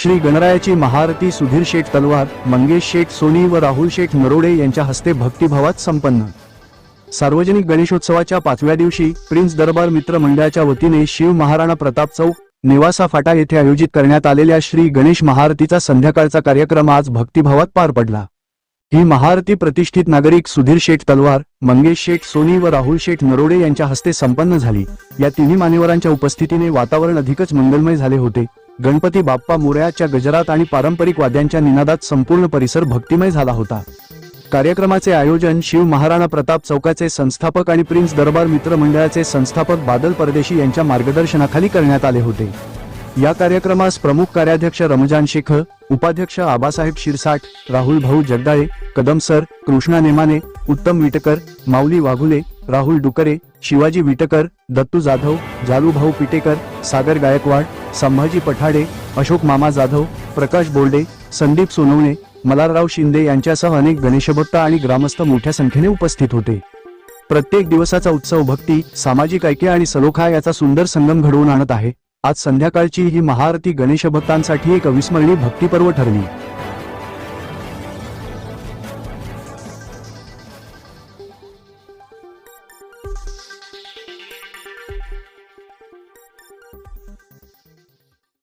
श्री गणरायाची महाआरती सुधीर शेठ तलवार मंगेश शेठ सोनी व राहुल शेठ नरोडे यांच्या हस्ते भक्तिभावात संपन्न. सार्वजनिक गणेशोत्सवाच्या पाचव्या दिवशी प्रिन्स दरबार मित्र मंडळाच्या वतीने शिव महाराणा प्रताप चौक निवासा फाटा येथे आयोजित करण्यात आलेल्या श्री गणेश महाआरतीचा संध्याकाळचा कार्यक्रम आज भक्तिभावात पार पडला. ही महाआरती प्रतिष्ठित नागरिक सुधीर शेठ तलवार मंगेश शेठ सोनी व राहुल शेठ नरोडे यांच्या हस्ते संपन्न झाली. या तिन्ही मान्यवरांच्या उपस्थितीने वातावरण अधिकच मंगलमय झाले होते. गणपती बाप्पा मोरयाच्या गजरात आणि पारंपरिक वाद्यांच्या निनादात संपूर्ण परिसर भक्तिमय झाला होता. कार्यक्रमाचे आयोजन शिव महाराणा प्रताप चौकाचे संस्थापक आणि प्रिन्स दरबार मित्र मंडळाचे संस्थापक बादल परदेशी यांच्या मार्गदर्शनाखाली करण्यात आले होते. या कार्यक्रमास प्रमुख कार्याध्यक्ष रमजान शेख उपाध्यक्ष आबासाहेब शिरसाट राहुल भाऊ जगदाळे कदम सर कृष्णा नेमाने उत्तम विटकर माऊली वाघुले राहुल डुकरे शिवाजी विटकर दत्तू जाधव जालूभाऊ पिटेकर सागर गायकवाड संभाजी पठाडे अशोक मामा जाधव प्रकाश बोर्डे संदीप सोनवणे मलारराव शिंदे यांच्यासह अनेक गणेशभक्त आणि ग्रामस्थ मोठ्या संख्येने उपस्थित होते. प्रत्येक दिवसाचा उत्सव भक्ती सामाजिक ऐक्य आणि सलोखा याचा सुंदर संगम घडवून आणत आहे. आज संध्याकाळची ही महाआरती गणेशभक्तांसाठी एक अविस्मरणीय भक्तिपर्व ठरली.